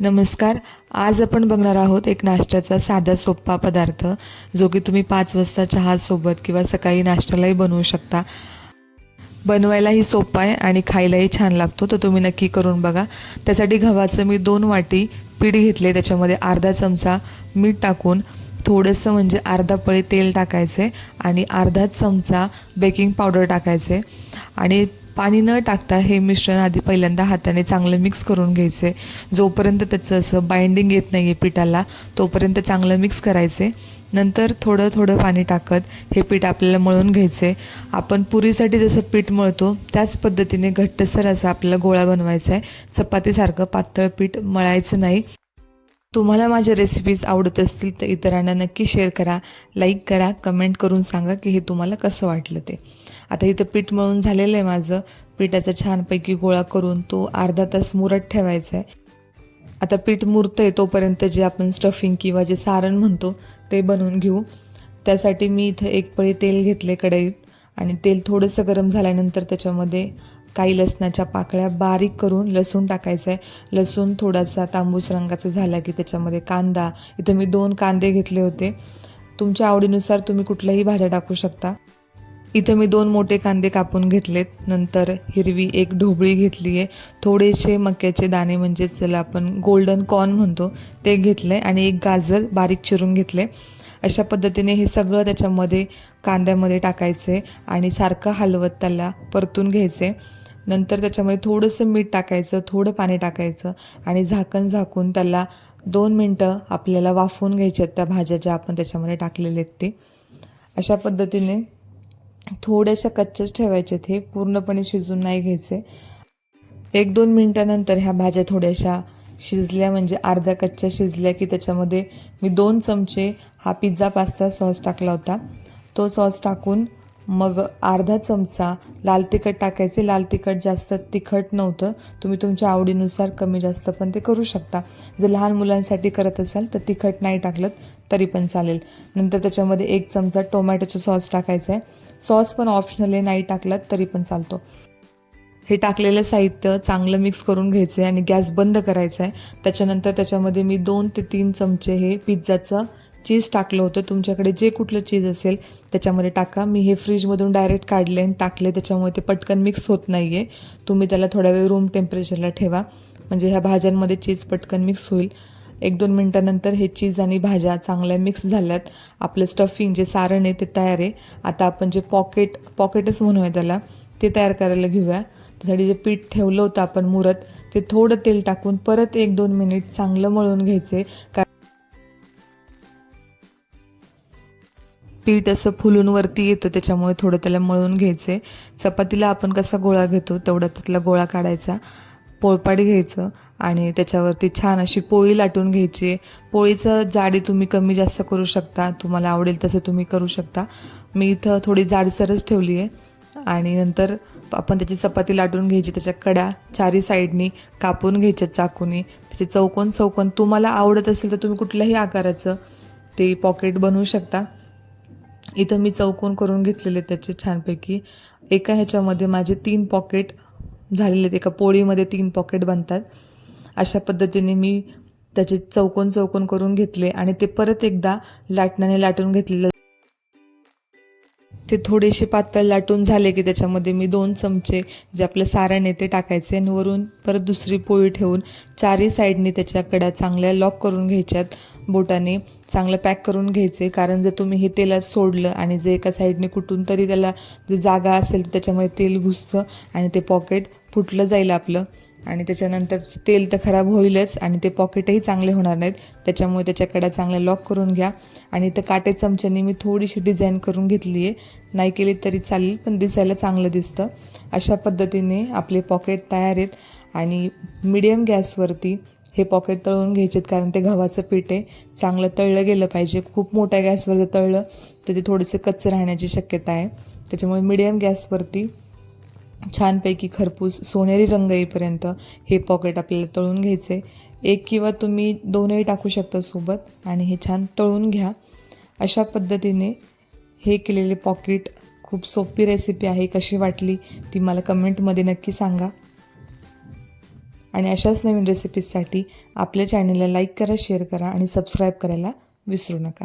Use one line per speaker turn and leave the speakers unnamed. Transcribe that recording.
नमस्कार. आज आपण बघणार आहोत एक नाश्त्याचा साधा सोप्पा पदार्थ जो की तुम्ही पाच वाजता चहासोबत किंवा सकाळी नाश्त्यालाही बनवू शकता. बनवायलाही सोपा आहे आणि खायलाही छान लागतो तर तुम्ही नक्की करून बघा. त्यासाठी गव्हाचं मी दोन वाटी पीठ घेतले त्याच्यामध्ये अर्धा चमचा मीठ टाकून थोडंसं म्हणजे अर्धा पळी तेल टाकायचे आणि अर्धा चमचा बेकिंग पावडर टाकायचे आणि पाणी न टाकता हे मिश्रण आधी पहिल्यांदा हाताने चांगलं मिक्स करून घ्यायचे. जोपर्यंत त्याचं असं बाइंडिंग येत नाही आहे पिठाला तोपर्यंत चांगलं मिक्स करायचे. नंतर थोडं थोडं पाणी टाकत हे पीठ आपल्याला मळून घ्यायचे. आपण पुरीसाठी जसं पीठ मळतो त्याच पद्धतीने घट्टसर असं आपल्याला गोळा बनवायचा आहे चपातीसारखं पातळ पीठ मळायचं नाही. तुम्हाला माझ्या रेसिपीज आवडत असतील तर इतरांना नक्की शेअर करा लाईक करा कमेंट करून सांगा की हे तुम्हाला कसं वाटलं ते. आता इथं पीठ मळून झालेलं आहे माझं. पिठाचा छानपैकी गोळा करून तो अर्धा तास मुरत ठेवायचा आहे. आता पीठ मुरतं आहे तोपर्यंत जे आपण स्टफिंग किंवा जे सारण म्हणतो ते बनवून घेऊ. त्यासाठी मी इथं एक पळी तेल घेतले कढईत. आणि तेल थोडंसं गरम झाल्यानंतर त्याच्यामध्ये काही लसणाच्या पाकळ्या बारीक करून लसूण टाकायचं आहे. लसूण थोडासा तांबूस रंगाचा झाला की त्याच्यामध्ये कांदा इथं मी दोन कांदे घेतले होते. तुमच्या आवडीनुसार तुम्ही कुठल्याही भाज्या टाकू शकता. इथं मी दोन मोठे कांदे कापून घेतलेत. नंतर हिरवी एक ढोबळी घेतली आहे. थोडेसे मक्याचे दाणे म्हणजेच त्याला आपण गोल्डन कॉर्न म्हणतो ते घेतले आणि एक गाजर बारीक चिरून घेतले अशा पद्धतीने हे सगळं त्याच्यामध्ये कांद्यामध्ये टाकायचे आणि सारखं हलवत त्याला परतून घ्यायचे नंतर त्याच्यामध्ये थोडंसं मीठ टाकायचं थोडं पाणी टाकायचं आणि झाकण झाकून त्याला दोन मिनटं आपल्याला वाफवून घ्यायचे आहेत त्या भाज्या ज्या आपण त्याच्यामध्ये टाकलेले आहेत ते. अशा पद्धतीने थोड्याशा कच्च्याच ठेवायचे हे पूर्णपणे शिजून नाही घ्यायचे. एक दोन मिनटानंतर ह्या भाज्या थोड्याशा शिजल्या म्हणजे अर्ध्या कच्च्या शिजल्या की त्याच्यामध्ये मी दोन चमचे हा पिझ्झा पास्ता सॉस टाकला होता. तो सॉस टाकून मग अर्धा चमचा लाल तिखट टाकायचे. लाल तिखट जास्त तिखट नव्हतं. तुम्ही तुमच्या आवडीनुसार कमी जास्त पण ते करू शकता. जर लहान मुलांसाठी करत असाल तर तिखट नाही टाकलं तरी पण चालेल. नंतर त्याच्यामध्ये एक चमचा टोमॅटोचा सॉस टाकायचा आहे. सॉस पण ऑप्शनल आहे नाही टाकलात तरी पण चालतो. हे टाकलेलं साहित्य चांगलं मिक्स करून घ्यायचं आहे आणि गॅस बंद करायचा आहे त्याच्यानंतर त्याच्यामध्ये मी दोन ते तीन चमचे हे पिझ्झाचं चीज टाकलं होतं. तुमच्याकडे जे कुठलं चीज असेल त्याच्यामध्ये टाका. मी हे फ्रीजमधून डायरेक्ट काढले आणि टाकले. त्याच्यामुळे ते पटकन मिक्स होत नाही आहे तुम्ही त्याला थोड्या वेळ रूम टेम्परेचरला ठेवा. म्हणजे ह्या भाज्यांमध्ये चीज पटकन मिक्स होईल. एक दोन मिनटानंतर हे चीज आणि भाज्या चांगल्या मिक्स झाल्यात. आपलं स्टफिंग जे सारण आहे ते तयार आहे. आता आपण जे पॉकेट पॉकेटच म्हणूया त्याला ते तयार करायला घेऊया. त्यासाठी जे पीठ ठेवलं होतं आपण मुरत ते थोडं तेल टाकून परत एक दोन मिनिट चांगलं मळून घ्यायचे. का पीठ असं फुलून वरती येतं त्याच्यामुळे थोडं त्याला मळून घ्यायचे. चपातीला आपण कसा गोळा घेतो तेवढा त्यातला गोळा काढायचा. पोळपाट घ्यायचं आणि त्याच्यावरती छान अशी पोळी लाटून घ्यायची. पोळीचं जाडी तुम्ही कमी जास्त करू शकता तुम्हाला आवडेल तसं तुम्ही करू शकता. मी इथं थोडी जाडसरच ठेवली आहे आणि नंतर आपण त्याची चपाती लाटून घ्यायची त्याच्या कडा चारी साईडनी कापून घ्यायच्या चाकूनी. त्याचे चौकोन चौकोन तुम्हाला आवडत असेल तर तुम्ही कुठल्याही आकाराचं ते पॉकेट बनवू शकता. इथं मी चौकोन करून घेतलेले त्याचे छानपैकी. एका ह्याच्यामध्ये माझे तीन पॉकेट झालेले आहेत. एका पोळीमध्ये तीन पॉकेट बनतात. अशा पद्धतीने मी त्याचे चौकोन चौकोन करून घेतले आणि ते परत एकदा लाटण्याने लाटून घेतलेलं. ते थोडेसे पातळ लाटून झाले की त्याच्यामध्ये मी दोन चमचे जे आपलं सारण आहे ते टाकायचे आणि वरून परत दुसरी पोळी ठेवून चारही साईडनी त्याच्या कडा चांगल्या लॉक करून घ्यायच्यात. बोटाने चांगलं पॅक करून घ्यायचे. कारण जर तुम्ही हे तेलात सोडलं आणि जे एका साईडने कुठून तरी त्याला जे जागा असेल तर त्याच्यामध्ये तेल घुसतं आणि ते पॉकेट फुटलं जाईल आपलं. आणि त्याच्यानंतर तेल तर खराब होईलच आणि ते पॉकेटही चांगले होणार नाहीत. त्याच्यामुळे त्याच्याकडे चांगल्या लॉक करून घ्या. आणि इथं काटे चमच्याने मी थोडीशी डिझाईन करून घेतली आहे. नाही केली तरी चालेल पण दिसायला चांगलं दिसतं. अशा पद्धतीने आपले पॉकेट तयार आहेत. आणि मिडियम गॅसवरती हे पॉकेट तळून घ्यायचेत कारण ते गव्हाचं पीठ आहे. चांगलं तळलं गेलं पाहिजे. खूप मोठ्या गॅसवर जर तळलं तर ते थोडेसे कच्चे राहण्याची शक्यता आहे. त्याच्यामुळे मिडियम गॅसवरती छानपैकी खरपूस सोनेरी रंग येईपर्यंत हे पॉकेट आपल्याला तळून घ्यायचे. एक किंवा तुम्ही दोनही टाकू शकता सोबत आणि हे छान तळून घ्या. अशा पद्धतीने हे केलेले पॉकेट खूप सोपी रेसिपी आहे. कशी वाटली ती मला कमेंटमध्ये नक्की सांगा. आणि अशाच नवीन रेसिपीजसाठी आपल्या चॅनलला लाईक करा शेअर करा आणि सबस्क्राईब करायला विसरू नका.